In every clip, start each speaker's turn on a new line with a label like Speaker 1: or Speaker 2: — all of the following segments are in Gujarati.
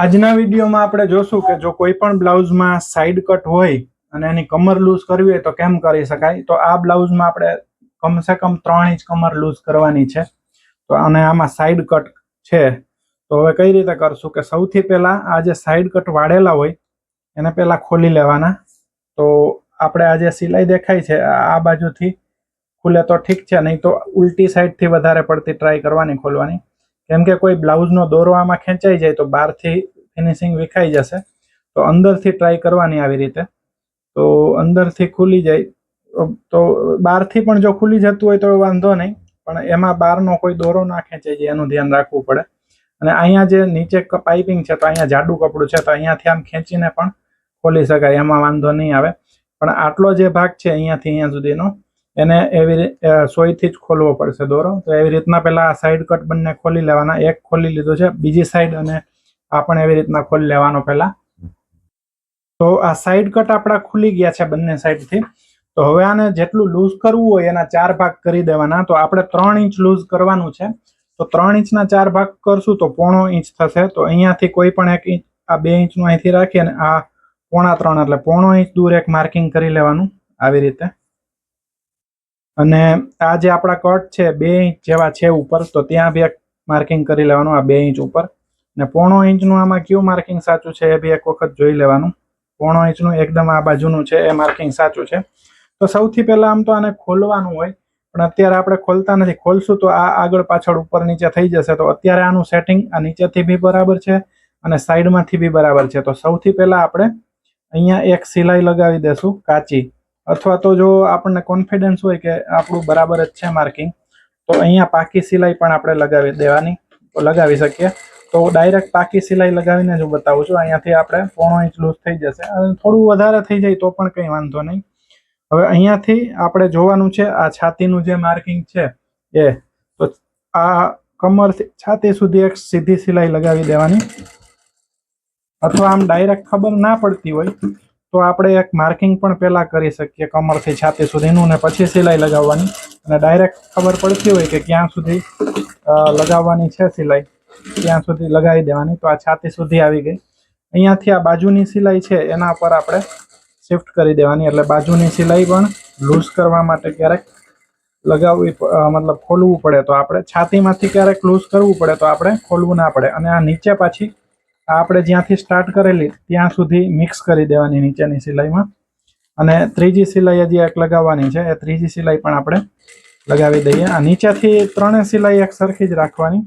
Speaker 1: આજના વિડીયોમાં આપણે જોશું કે જો કોઈ પણ બ્લાઉઝમાં સાઈડ કટ હોય અને એની કમર લૂઝ કરવી હોય તો કેમ કરી શકાય? તો આ બ્લાઉઝમાં આપણે કમસે કમ ત્રણ ઇંચ કમર લૂઝ કરવાની છે. તો અને આમાં સાઈડ કટ છે. તો હવે કઈ રીતે કરશું કે સૌથી પહેલા આ જે સાઈડ કટ વાળેલા હોય, એને પહેલા ખોલી લેવાના. તો આપણે આ જે સિલાઈ દેખાય છે, આ બાજુથી ખુલે તો ઠીક છે, નહીં તો ઉલટી સાઈડથી વધારે પડતી ટ્રાય કરવાની, ખોલવાની. કેમ કે કોઈ બ્લાઉઝનો દોરો આમાં ખેંચાઈ જાય તો બહારથી ફિનિશિંગ વિખાઈ જશે. તો અંદરથી ટ્રાય કરવાની આવી રીતે. તો અંદરથી ખુલી જાય. તો- બહારથી પણ જો ખુલી જતું હોય તો વાંધો નહીં, પણ એમાં બહારનો કોઈ દોરો ના ખેંચાઈ જાય એનું ધ્યાન રાખવું પડે. અને અહીંયા જે નીચે પાઇપિંગ છે તો અહીંયા જાડું કપડું છે તો અહીંયાથી આમ ખેંચીને પણ ખોલી શકાય, એમાં વાંધો નહીં આવે. પણ આટલો જે ભાગ છે અહીંયાથી અહીંયા સુધીનો એને એવી સોયથી જ ખોલવો પડશે દોરો. તો એવી રીતના પહેલા આ સાઈડ કટ બંને ખોલી લેવાના. એક ખોલી લીધો છે, બીજી સાઈડ અને આ પણ એવી રીતના ખોલી લેવાનો પહેલા. તો આ સાઈડ કટ આપણા ખુલી ગયા છે બંને સાઈડથી તો હવે આને જેટલું લૂઝ કરવું હોય એના ચાર ભાગ કરી દેવાના. તો આપણે ત્રણ ઇંચ લૂઝ કરવાનું છે. તો ત્રણ ઇંચના ચાર ભાગ કરશું તો પોણો ઇંચ થશે. તો અહીંયાથી કોઈ પણ એક ઇંચ, આ બે ઇંચનું અહીંથી રાખીએ અને આ પોણા ત્રણ, એટલે પોણો ઇંચ દૂર એક માર્કિંગ કરી લેવાનું આવી રીતે. અને આ જે આપણા કટ છે બે ઇંચ જેવા છે ઉપર, તો ત્યાં બી એક માર્કિંગ કરી લેવાનું, આ બે ઇંચ ઉપર. ને પોણો ઇંચનું આમાં કયું માર્કિંગ સાચું છે એ બી એક વખત જોઈ લેવાનું. પોણો ઇંચનું એકદમ આ બાજુનું છે એ માર્કિંગ સાચું છે. તો સૌથી પહેલા આમ તો આને ખોલવાનું હોય, પણ અત્યારે આપણે ખોલતા નથી. ખોલશું તો આ આગળ પાછળ ઉપર નીચે થઈ જશે. તો અત્યારે આનું સેટિંગ આ નીચેથી બી બરાબર છે અને સાઈડમાંથી બી બરાબર છે. તો સૌથી પહેલા આપણે અહીંયા એક સિલાઈ લગાવી દેશું કાચી. અથવા તો જો આપણને કોન્ફિડન્સ હોય કે આપણું બરાબર જ છે માર્કિંગ તો અહીંયા પાકી સિલાઈ પણ આપણે લગાવી દેવાની, લગાવી શકીએ. તો ડાયરેક્ટ પાકી સિલાઈ લગાવીને જ હું બતાવું છું. અહીંયાથી આપણે પોણો ઇંચ લૂઝ થઈ જશે. અને થોડું વધારે થઈ જાય તો પણ કંઈ વાંધો નહીં. હવે અહીંયાથી આપણે જોવાનું છે આ છાતીનું જે માર્કિંગ છે એ, તો આ કમરથી છાતી સુધી એક સીધી સિલાઈ લગાવી દેવાની. અથવા આમ ડાયરેક્ટ ખબર ના પડતી હોય તો આપણે એક માર્કિંગ પણ પહેલાં કરી શકીએ કમરથી છાતી સુધીનું ને પછી સિલાઈ લગાવવાની. અને ડાયરેક્ટ ખબર પડતી હોય કે ક્યાં સુધી લગાવવાની છે સિલાઈ, ત્યાં સુધી લગાવી દેવાની. તો આ છાતી સુધી આવી ગઈ. અહીંયાથી આ બાજુની સિલાઈ છે, એના પર આપણે શિફ્ટ કરી દેવાની. એટલે બાજુની સિલાઈ પણ લૂઝ કરવા માટે ક્યારેક લગાવવી મતલબ ખોલવું પડે. તો આપણે છાતીમાંથી ક્યારેક લૂઝ કરવું પડે તો આપણે ખોલવું ના પડે. અને આ નીચે પાછી આપણે જ્યાંથી સ્ટાર્ટ કરેલી, ત્યાં સુધી મિક્સ કરી દેવાની નીચેની સિલાઈમાં. અને ત્રીજી સિલાઈ હજી એક લગાવવાની છે. એ ત્રીજી સિલાઈ પણ આપણે લગાવી દઈએ. આ નીચેથી ત્રણેય સિલાઈ એક સરખી જ રાખવાની.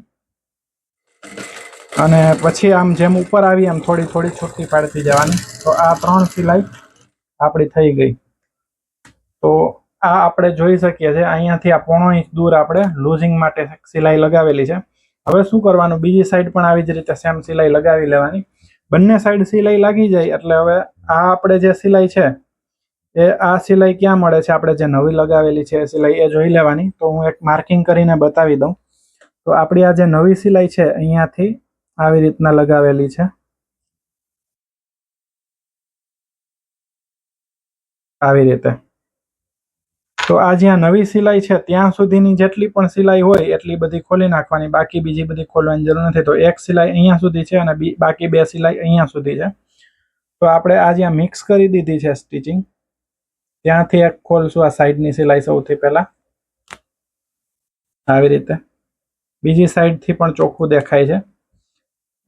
Speaker 1: અને પછી આમ જેમ ઉપર આવી એમ થોડી થોડી છૂટી પાડતી જવાની. તો આ ત્રણ સિલાઈ આપણી થઈ ગઈ. તો આ આપણે જોઈ શકીએ છીએ. અહીંયાથી આ પોણો ઇંચ દૂર આપણે લૂઝિંગ માટે સિલાઈ લગાવેલી છે. હવે શું કરવાનું? બીજી સાઈડ પણ આવી જ રીતે સેમ સિલાઈ લગાવી લેવાની. બંને સાઈડ સિલાઈ લાગી જાય એટલે હવે આ આપણે જે સિલાઈ છે, એ આ સિલાઈ ક્યાં મળે છે? આપણે જે નવી લગાવેલી છે એ સિલાઈ એ જોઈ લેવાની. તો હું એક માર્કિંગ કરીને બતાવી દઉં. તો આપણી આ જે નવી સિલાઈ છે, અહીંયાથી આવી રીતના લગાવેલી છે. આવી રીતે. તો આ જ્યાં નવી સિલાઈ છે, ત્યાં સુધીની જેટલી પણ સિલાઈ હોય, એટલી બધી ખોલી નાખવાની. બાકી બીજી બધી ખોલવાની જરૂર નથી. તો એક સિલાઈ અહીંયા સુધી છે અને બાકી બે સિલાઈ અહીંયા સુધી છે. તો આપણે આ જ્યાં મિક્સ કરી દીધી છે સ્ટિચિંગ, ત્યાંથી એક ખોલશું આ સાઈડની સિલાઈ સૌથી પહેલાં. આવી રીતે. બીજી સાઈડથી પણ ચોખ્ખું દેખાય છે.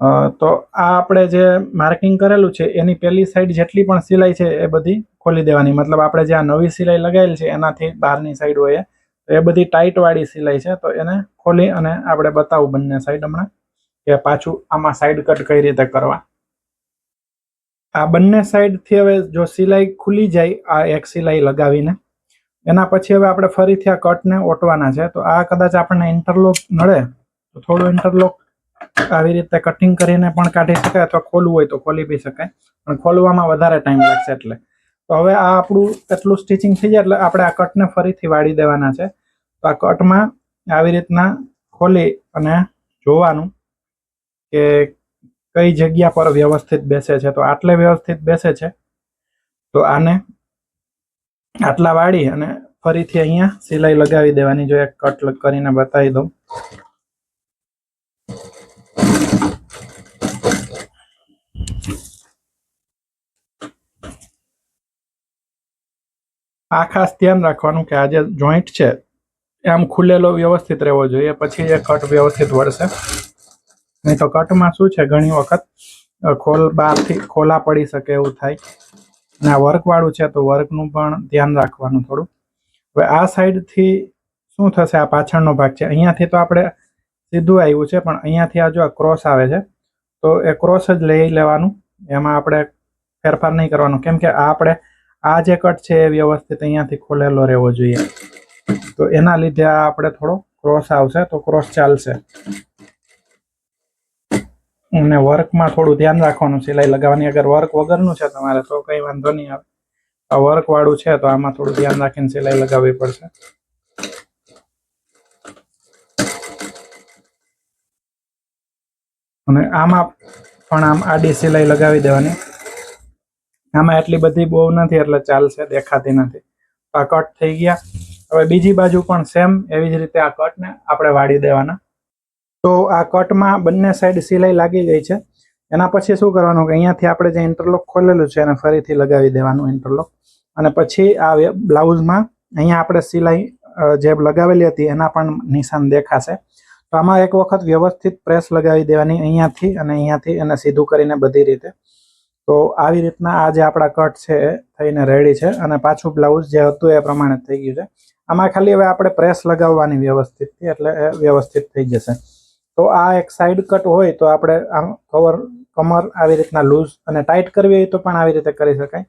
Speaker 1: તો આ આપણે જે માર્કિંગ કરેલું છે, એની પહેલી સાઈડ જેટલી પણ સિલાઈ છે એ બધી ખોલી દેવાની. મતલબ આપણે જે આ નવી સિલાઈ લગાવેલી છે, એનાથી બહારની સાઈડ હોય તો એ બધી ટાઈટ વાળી સિલાઈ છે, તો એને ખોલી અને આપણે બતાવું બંને સાઈડ હમણાં કે પાછું આમાં સાઈડ કટ કઈ રીતે કરવા. આ બંને સાઈડથી હવે જો સિલાઈ ખુલી જાય, આ એક સિલાઈ લગાવીને, એના પછી હવે આપણે ફરીથી આ કટને ઓટવાના છે. તો આ કદાચ આપણને ઇન્ટરલોક નડે, તો થોડું ઇન્ટરલોક આવી રીતે કટિંગ કરીને પણ કાઢી શકાય અથવા ખોલવું હોય તો ખોલી બી શકાય. પણ ખોલવામાં વધારે ટાઈમ લાગશે એટલે. તો હવે આ આપણું એટલું સ્ટિચિંગ થઈ જાય એટલે આપણે આ કટને ફરીથી વાળી દેવાના છે. તો આ કટમાં આવી રીતના ખોલી અને જોવાનું કે કઈ જગ્યા પર વ્યવસ્થિત બેસે છે. તો આટલે વ્યવસ્થિત બેસે છે. તો આને આટલા વાળી અને ફરીથી અહીંયા સિલાઈ લગાવી દેવાની. જો એક કટ કરીને બતાવી દઉં. આ ખાસ ધ્યાન રાખવાનું કે આ જે જોઈન્ટ છે, આમ ખુલેલો વ્યવસ્થિત રહેવો જોઈએ, પછી એ કટ વ્યવસ્થિત વળશે. નહીં તો કટમાં શું છે, ઘણી વખત ખોલ બહારથી ખોલા પડી શકે એવું થાય. અને આ વર્કવાળું છે, તો વર્કનું પણ ધ્યાન રાખવાનું થોડું. હવે આ સાઈડથી શું થશે, આ પાછળનો ભાગ છે. અહીંયાથી તો આપણે સીધું આવ્યું છે, પણ અહીંયાથી આ જો આ ક્રોસ આવે છે, તો એ ક્રોસ જ લઈ લેવાનું. એમાં આપણે ફેરફાર નહીં કરવાનો. કેમ કે આ આપણે આ જે કટ છે એ વ્યવસ્થિત અહીંયાથી ખોલેલો રહેવો જોઈએ. તો એના લીધે આપણે થોડો ક્રોસ આવશે તો ક્રોસ ચાલશે. અને વર્કમાં થોડું ધ્યાન રાખવાનું, સિલાઈ લગાવવાની. અગર વર્ક વગરનું છે તમારે તો કંઈ વાંધો નહીં આવે. આ વર્ક વાળું છે તો આમાં થોડું ધ્યાન રાખીને સિલાઈ લગાવવી પડશે. અને આમાં પણ આમ આડી સિલાઈ લગાવી દેવાની. આમાં એટલી બધી બહુ નથી, એટલે ચાલશે, દેખાતી નથી. આ કટ થઈ ગયા. હવે બીજી બાજુ પણ સેમ એવી જ રીતે આ કટને આપણે વાળી દેવાના. તો આ કટમાં બંને સાઈડ સિલાઈ લાગી ગઈ છે. એના પછી શું કરવાનું કે અહીંયાથી આપણે જે ઇન્ટરલોક ખોલેલું છે એને ફરીથી લગાવી દેવાનું ઇન્ટરલોક અને પછી આ બ્લાઉઝમાં અહીંયા આપણે સિલાઈ જે લગાવેલી હતી એના પણ નિશાન દેખાશે. તો આમાં એક વખત વ્યવસ્થિત પ્રેસ લગાવી દેવાની અહીંયાથી અને અહીંયાથી એને સીધું કરીને બધી રીતે. તો આવી રીતના આ જે આપણા કટ છે, થઈને રેડી છે અને પાછું બ્લાઉઝ જે હતું એ પ્રમાણે થઈ ગયું છે. આમાં ખાલી હવે આપણે પ્રેસ લગાવવાની વ્યવસ્થિતથી એટલે વ્યવસ્થિત થઈ જશે. તો આ એક સાઈડ કટ હોય તો આપણે આમ કવર કમર આવી રીતના લૂઝ અને ટાઈટ કરવી હોય તો પણ આવી રીતે કરી શકાય.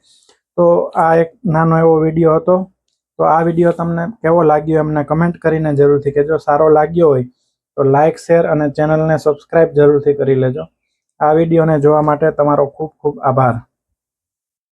Speaker 1: તો આ એક નાનો એવો વીડિયો હતો. તો આ વીડિયો તમને કેવો લાગ્યો એમને કમેન્ટ કરીને જરૂરથી કહેજો. સારો લાગ્યો હોય તો લાઇક શેર અને ચેનલને સબસ્ક્રાઈબ જરૂરથી કરી લેજો. આ વિડીયોને જોવા માટે તમારો ખૂબ ખૂબ આભાર.